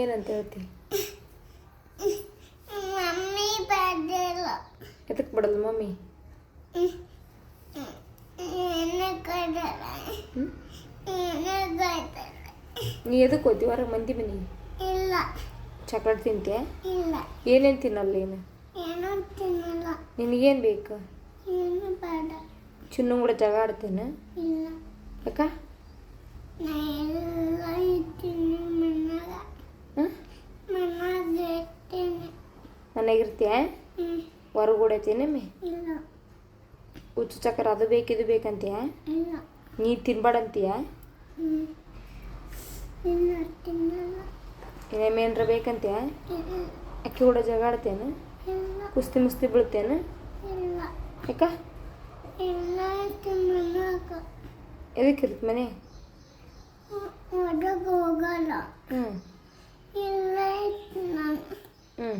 ಏನಂತ ಹೇಳ್ತೀನಿ ಮಮ್ಮಿ ಬರಲ್ಲ ಎದಕ್ಕೆ ಬಿಡಲ್ಲ ಮಮ್ಮಿ ನೀ ಎದಕ್ಕೆ ಹೋಗ್ತಿ? ಹೊರಗೆ ಮಂದಿ ಮನಿ ಇಲ್ಲ. ಚಾಕ್ಲೇಟ್ ತಿಂತೆ ಇಲ್ಲ. ಏನೇನು ತಿನ್ನಲ್ಲ ಏನು ಏನೂ ತಿನ್ನಲ್ಲ. ನಿನಗೇನು ಬೇಕು? ಏನು ಬೇಡ. ಚಿನ್ನು ಕೂಡ ಜಗ ಆಡ್ತೇನೆ ಇಲ್ಲ. ಯಾಕ? ಮನೆಗಿರ್ತೀಯ? ಹ್ಞೂ ತಿನ್ನಮ್ಮಿ ಹುಚ್ಚು ಚಕ್ರ ಅದು ಬೇಕಿದು ಬೇಕಂತೀಯ ನೀ ತಿನ್ಬೇಡಂತೀಯ ಏನೇನ್ರ ಬೇಕಂತೀಯ ಅಕ್ಕಿ ಕೂಡ ಜಗ ಕುಸ್ತಿ ಮುಸ್ತಿ ಬೀಳ್ತೇನೆ ಯಾಕ? ಇಲ್ಲ ಇರ್ತೀನಿ ಮನ್ಯಾಗ ಎದಕ್ಕೆ ಇರುತ್ತೆ ಮನೆ? ಹೋಗಲ್ಲ. ಹ್ಞೂ ಹ್ಞೂ